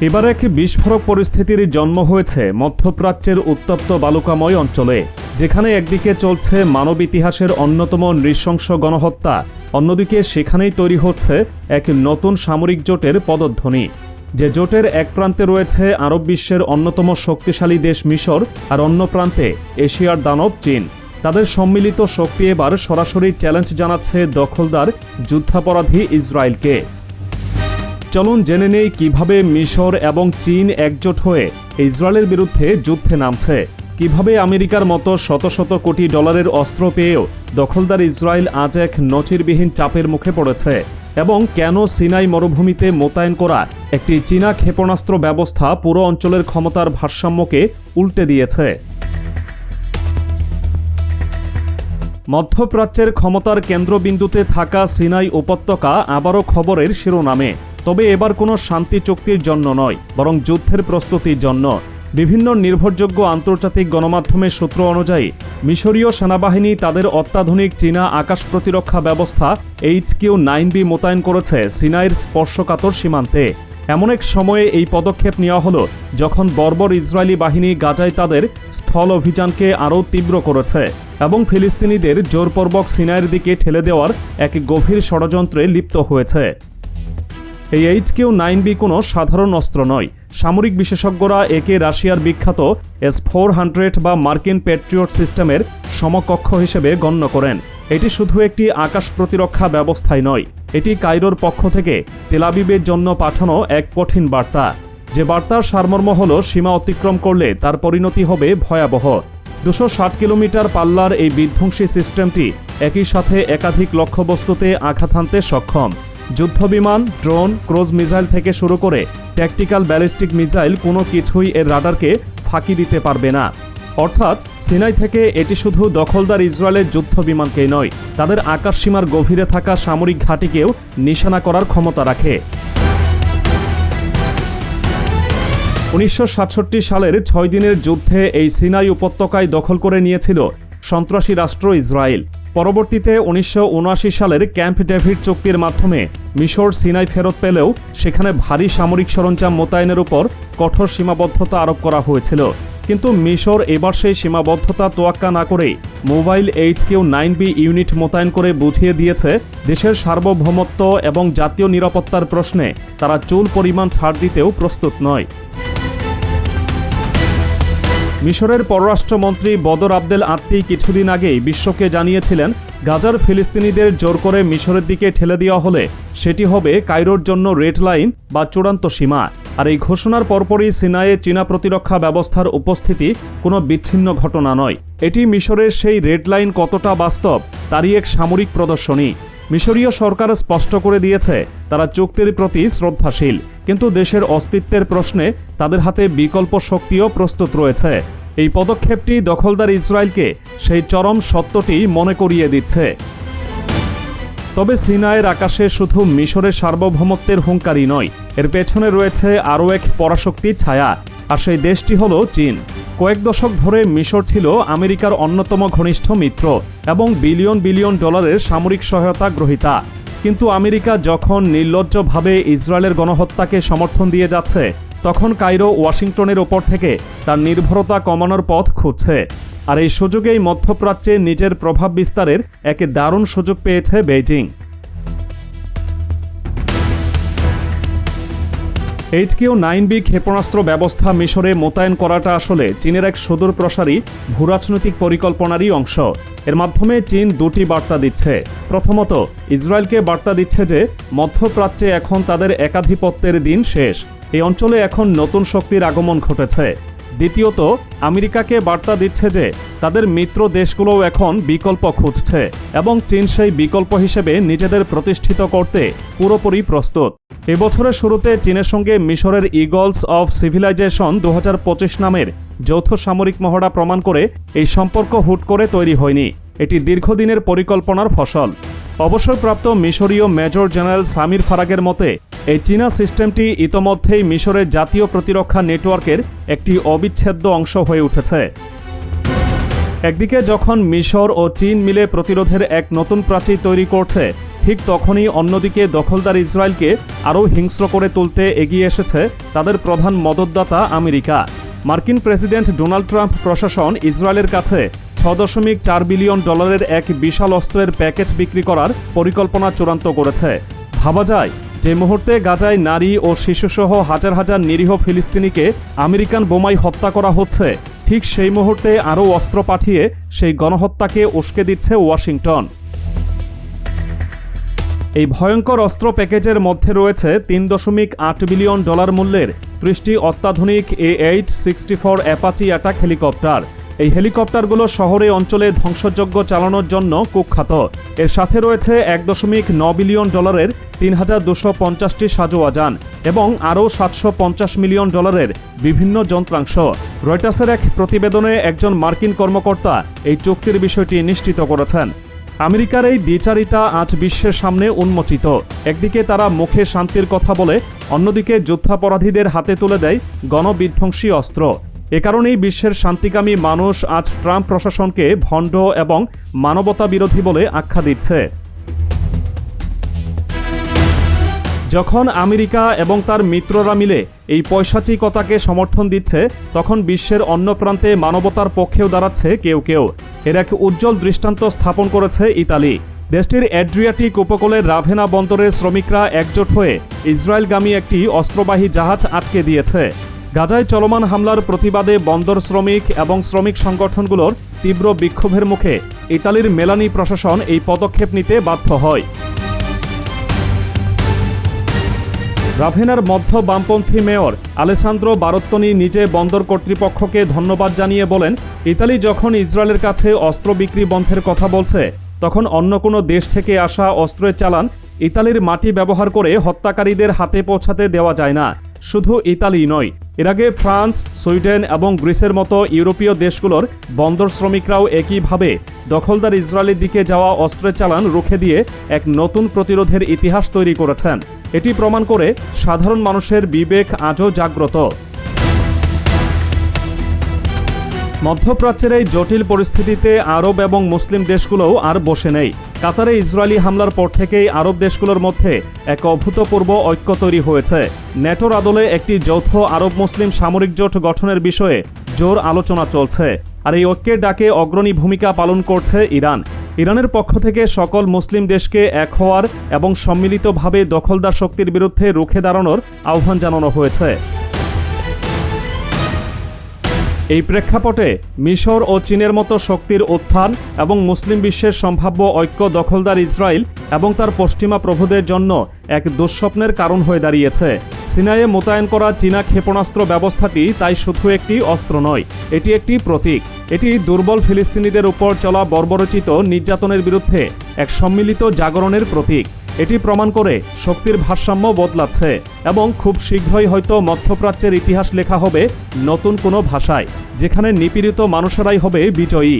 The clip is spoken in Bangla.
এবার এক বিস্ফোরক পরিস্থিতির জন্ম হয়েছে মধ্যপ্রাচ্যের উত্তপ্ত বালুকাময় অঞ্চলে, যেখানে একদিকে চলছে মানব ইতিহাসের অন্যতম নৃশংস গণহত্যা, অন্যদিকে সেখানেই তৈরি হচ্ছে এক নতুন সামরিক জোটের পদধ্বনি। যে জোটের এক প্রান্তে রয়েছে আরব বিশ্বের অন্যতম শক্তিশালী দেশ মিশর আর অন্য প্রান্তে এশিয়ার দানব চীন। তাদের সম্মিলিত শক্তি এবার সরাসরি চ্যালেঞ্জ জানাচ্ছে দখলদার যুদ্ধাপরাধী ইসরায়েলকে। চলুন জেনে নেই কীভাবে মিশর এবং চীন একজোট হয়ে ইসরায়েলের বিরুদ্ধে যুদ্ধে নামছে। কীভাবে আমেরিকার মতো শত শত কোটি ডলারের অস্ত্র পেয়েও দখলদার ইসরায়েল আজ এক নজিরবিহীন চাপের মুখে পড়েছে এবং কেন সিনাই মরুভূমিতে মোতায়েন করা একটি চীনা ক্ষেপণাস্ত্র ব্যবস্থা পুরো অঞ্চলের ক্ষমতার ভারসাম্যকে উল্টে দিয়েছে। মধ্যপ্রাচ্যের ক্ষমতার কেন্দ্রবিন্দুতে থাকা সিনাই উপত্যকা আবারও খবরের শিরোনামে। তবে এবার কোনো শান্তি চুক্তির জন্য নয়, বরং যুদ্ধের প্রস্তুতির জন্য। বিভিন্ন নির্ভরযোগ্য আন্তর্জাতিক গণমাধ্যমের সূত্র অনুযায়ী, মিশরীয় সেনাবাহিনী তাদের অত্যাধুনিক চীনা আকাশ প্রতিরক্ষা ব্যবস্থা এইচ কিউ নাইন বি মোতায়েন করেছে সিনাইয়ের স্পর্শকাতর সীমান্তে। এমন এক সময়ে এই পদক্ষেপ নেওয়া হলো, যখন বর্বর ইসরায়েলি বাহিনী গাজায় তাদের স্থল অভিযানকে আরও তীব্র করেছে এবং ফিলিস্তিনিদের জোরপূর্বক সিনাইয়ের দিকে ঠেলে দেওয়ার এক গভীর ষড়যন্ত্রে লিপ্ত হয়েছে। এই এইচ কিউ নাইন বি কোনো সাধারণ অস্ত্র নয়। সামরিক বিশেষজ্ঞরা একে রাশিয়ার বিখ্যাত এস ফোর হান্ড্রেড বা মার্কিন প্যাট্রিয়ট সিস্টেমের সমকক্ষ হিসেবে গণ্য করেন। এটি শুধু একটি আকাশ প্রতিরক্ষা ব্যবস্থাই নয়, এটি কায়রোর পক্ষ থেকে তেলাবিবের জন্য পাঠানো এক কঠিন বার্তা। যে বার্তার সারমর্ম হল, সীমা অতিক্রম করলে তার পরিণতি হবে ভয়াবহ। দুশো ষাট কিলোমিটার পাল্লার এই বিধ্বংসী সিস্টেমটি একই সাথে একাধিক লক্ষ্যবস্তুতে আঘাত হানতে সক্ষম। যুদ্ধবিমান, ড্রোন, ক্রোজ মিসাইল থেকে শুরু করে ট্যাকটিক্যাল ব্যালিস্টিক মিসাইল কোনো কিছুই এর রাডারকে ফাঁকি দিতে পারবে না। অর্থাৎ, সিনাই থেকে এটি শুধু দখলদার ইসরায়েলের যুদ্ধ বিমানকেই নয়, তাদের আকাশসীমার গভীরে থাকা সামরিক ঘাঁটিকেও নিশানা করার ক্ষমতা রাখে। উনিশশো সাতষট্টি সালের ছয় দিনের যুদ্ধে এই সিনাই উপত্যকায় দখল করে নিয়েছিল সন্ত্রাসী রাষ্ট্র ইসরায়েল। পরবর্তীতে উনিশশো উনআশি সালের ক্যাম্প ডেভিড চুক্তির মাধ্যমে মিশর সিনাই ফেরত পেলেও সেখানে ভারী সামরিক সরঞ্জাম মোতায়েনের উপর কঠোর সীমাবদ্ধতা আরোপ করা হয়েছিল। কিন্তু মিশর এবার সেই সীমাবদ্ধতা তোয়াক্কা না করেই mobile H Q nine B unit মোতায়েন করে বুঝিয়ে দিয়েছে, দেশের সার্বভৌমত্ব এবং জাতীয় নিরাপত্তার প্রশ্নে তারা চুল পরিমাণ ছাড় দিতেও প্রস্তুত নয়। মিশরের পররাষ্ট্রমন্ত্রী বদর আবদেল আত্মি কিছুদিন আগেই বিশ্বকে জানিয়েছিলেন, গাজার ফিলিস্তিনিদের জোর করে মিশরের দিকে ঠেলে দেওয়া হলে সেটি হবে কায়রোর জন্য রেড লাইন বা চূড়ান্ত সীমা। আর এই ঘোষণার পরপরই সিনায়ে চীনা প্রতিরক্ষা ব্যবস্থার উপস্থিতি কোনো বিচ্ছিন্ন ঘটনা নয়। এটি মিশরের সেই রেড লাইন কতটা বাস্তব, তারই এক সামরিক প্রদর্শনী। মিশরীয় সরকার স্পষ্ট করে দিয়েছে, তারা চুক্তির প্রতি শ্রদ্ধাশীল। কিন্তু দেশের অস্তিত্বের প্রশ্নে তাদের হাতে বিকল্প শক্তিও প্রস্তুত রয়েছে। এই পদক্ষেপটি দখলদার ইসরায়েলকে সেই চরম সত্যটি মনে করিয়ে দিচ্ছে। তবে সিনায়ের আকাশে শুধু মিশরের সার্বভৌমত্বের হুঙ্কারই নয়, এর পেছনে রয়েছে আরও এক পরাশক্তি ছায়া, আর সেই দেশটি হল চীন। কয়েক দশক ধরে মিশর ছিল আমেরিকার অন্যতম ঘনিষ্ঠ মিত্র এবং বিলিয়ন বিলিয়ন ডলারের সামরিক সহায়তা গ্রহীতা। কিন্তু আমেরিকা যখন নির্লজ্জভাবে ইসরায়েলের গণহত্যাকে সমর্থন দিয়ে যাচ্ছে, তখন কাইরো ওয়াশিংটনের ওপর থেকে তার নির্ভরতা কমানোর পথ খুঁজছে। আর এই সুযোগেই মধ্যপ্রাচ্যে নিজের প্রভাব বিস্তারের এক দারুণ সুযোগ পেয়েছে বেইজিং। এইচকিউ নাইন বি ক্ষেপণাস্ত্র ব্যবস্থা মিশরে মোতায়েন করাটা আসলে চীনের এক সুদূর প্রসারী ভূরাজনৈতিক পরিকল্পনারই অংশ। এর মাধ্যমে চীন দুটি বার্তা দিচ্ছে। প্রথমত, ইসরায়েলকে বার্তা দিচ্ছে যে, মধ্যপ্রাচ্যে এখন তাদের একাধিপত্যের দিন শেষ। এই অঞ্চলে এখন নতুন শক্তির আগমন ঘটেছে। দ্বিতীয়ত, আমেরিকাকে বার্তা দিচ্ছে যে তাদের মিত্র দেশগুলোও এখন বিকল্প খুঁজছে এবং চীন সেই বিকল্প হিসেবে নিজেদের প্রতিষ্ঠিত করতে পুরোপুরি প্রস্তুত। এবছরের শুরুতে চীনের সঙ্গে মিশরের ইগলস অফ সিভিলাইজেশন দু হাজার পঁচিশ নামের যৌথ সামরিক মহড়া প্রমাণ করে এই সম্পর্ক হুট করে তৈরি হয়নি। এটি দীর্ঘদিনের পরিকল্পনার ফসল। অবসরপ্রাপ্ত মিশরীয় মেজর জেনারেল সামির ফারাগের মতে, এই চীনা সিস্টেমটি ইতোমধ্যেই মিশরের জাতীয় প্রতিরক্ষা নেটওয়ার্কের একটি অবিচ্ছেদ্য অংশ হয়ে উঠেছে। একদিকে যখন মিশর ও চীন মিলে প্রতিরোধের এক নতুন প্রাচীর তৈরি করছে, ঠিক তখনই অন্যদিকে দখলদার ইসরায়েলকে আরও হিংস্র করে তুলতে এগিয়ে এসেছে তাদের প্রধান মদতদাতা আমেরিকা। মার্কিন প্রেসিডেন্ট ডোনাল্ড ট্রাম্প প্রশাসন ইসরায়েলের কাছে দশমিক চার বিলিয়ন ডলারের এক বিশাল অস্ত্রের প্যাকেজ বিক্রি করার পরিকল্পনা চূড়ান্ত করেছে। ভাবা যায়, যে মুহূর্তে গাজায় নারী ও শিশুসহ হাজার হাজার নিরীহ ফিলিস্তিনিকে আমেরিকান বোমায় হত্যা করা হচ্ছে। ঠিক সেই মুহূর্তে আরও অস্ত্র পাঠিয়ে সেই গণহত্যাকে উস্কে দিচ্ছে ওয়াশিংটন। এই ভয়ঙ্কর অস্ত্র প্যাকেজের মধ্যে রয়েছে তিন দশমিক আট বিলিয়ন ডলার মূল্যের ত্রিশটি অত্যাধুনিক A H sixty four Apache attack helicopter. এই হেলিকপ্টারগুলো শহরে অঞ্চলে ধ্বংসযজ্ঞ চালানোর জন্য কুখ্যাত। এর সাথে রয়েছে এক দশমিক ন বিলিয়ন ডলারের তিন হাজার দুশো পঞ্চাশটি সাজোয়াজান এবং আরও সাতশো পঞ্চাশ মিলিয়ন ডলারের বিভিন্ন যন্ত্রাংশ। রয়টার্সের এক প্রতিবেদনে একজন মার্কিন কর্মকর্তা এই চুক্তির বিষয়টি নিশ্চিত করেছেন। আমেরিকার এই দ্বিচারিতা আজ বিশ্বের সামনে উন্মোচিত। একদিকে তারা মুখে শান্তির কথা বলে, অন্যদিকে যুদ্ধাপরাধীদের হাতে তুলে দেয় গণবিধ্বংসী অস্ত্র। এ কারণেই বিশ্বের শান্তিকামী মানুষ আজ ট্রাম্প প্রশাসনকে ভণ্ড এবং মানবতা বিরোধী বলে আখ্যা দিচ্ছে। যখন আমেরিকা এবং তার মিত্ররা মিলে এই পয়সাচিকতাকে সমর্থন দিচ্ছে, তখন বিশ্বের অন্য প্রান্তে মানবতার পক্ষেও দাঁড়াচ্ছে কেউ কেউ। এর এক উজ্জ্বল দৃষ্টান্ত স্থাপন করেছে ইতালি। দেশটির অ্যাড্রিয়াটিক উপকূলের রাভেনা বন্দরের শ্রমিকরা একজোট হয়ে ইসরায়েলগামী একটি অস্ত্রবাহী জাহাজ আটকে দিয়েছে। গাজায় চলমান হামলার প্রতিবাদে বন্দর শ্রমিক এবং শ্রমিক সংগঠনগুলোর তীব্র বিক্ষোভের মুখে ইতালির মেলানি প্রশাসন এই পদক্ষেপ নিতে বাধ্য হয়। রাভেনার মধ্য বামপন্থী মেয়র আলেসান্দ্রো বারত্তনি নিজে বন্দর কর্তৃপক্ষকে ধন্যবাদ জানিয়ে বলেন, ইতালি যখন ইসরায়েলের কাছে অস্ত্র বিক্রি বন্ধের কথা বলছে, তখন অন্য কোনো দেশ থেকে আসা অস্ত্রের চালান ইতালির মাটি ব্যবহার করে হত্যাকারীদের হাতে পৌঁছাতে দেওয়া যায় না। শুধু ইতালি নয়, এর আগে ফ্রান্স, সুইডেন এবং গ্রিসের মতো ইউরোপীয় দেশগুলোর বন্দর শ্রমিকরাও একইভাবে দখলদার ইসরায়েলের দিকে যাওয়া অস্ত্রের চালান রুখে দিয়ে এক নতুন প্রতিরোধের ইতিহাস তৈরি করেছেন। এটি প্রমাণ করে সাধারণ মানুষের বিবেক আজও জাগ্রত। মধ্যপ্রাচ্যের এই জটিল পরিস্থিতিতে আরব এবং মুসলিম দেশগুলোও আর বসে নেই। কাতারে ইসরায়েলি হামলার পর থেকেই আরব দেশগুলোর মধ্যে এক অভূতপূর্ব ঐক্য তৈরি হয়েছে। ন্যাটোর আদলে একটি যৌথ আরব মুসলিম সামরিক জোট গঠনের বিষয়ে জোর আলোচনা চলছে, আর এই ঐক্যের ডাকে অগ্রণী ভূমিকা পালন করছে ইরান। ইরানের পক্ষ থেকে সকল মুসলিম দেশকে এক হওয়ার এবং সম্মিলিতভাবে দখলদার শক্তির বিরুদ্ধে রুখে দাঁড়ানোর আহ্বান জানানো হয়েছে। এই প্রেক্ষাপটে মিশর ও চীনের মতো শক্তির উত্থান এবং মুসলিম বিশ্বের সম্ভাব্য ঐক্য দখলদার ইসরায়েল এবং তার পশ্চিমা প্রভুদের জন্য এক দুঃস্বপ্নের কারণ হয়ে দাঁড়িয়েছে। সিনাইয়ে মোতায়েন করা চীনা ক্ষেপণাস্ত্র ব্যবস্থাটি তাই শুধু একটি অস্ত্র নয়, এটি একটি প্রতীক। এটি দুর্বল ফিলিস্তিনিদের উপর চলা বর্বরচিত নির্যাতনের বিরুদ্ধে এক সম্মিলিত জাগরণের প্রতীক। এটি প্রমাণ করে শক্তির ভারসাম্য বদলাচ্ছে এবং খুব শীঘ্রই হয়তো মধ্যপ্রাচ্যের ইতিহাস লেখা হবে নতুন কোনো ভাষায়, যেখানে নিপীড়িত মানুষেরাই হবে বিজয়ী।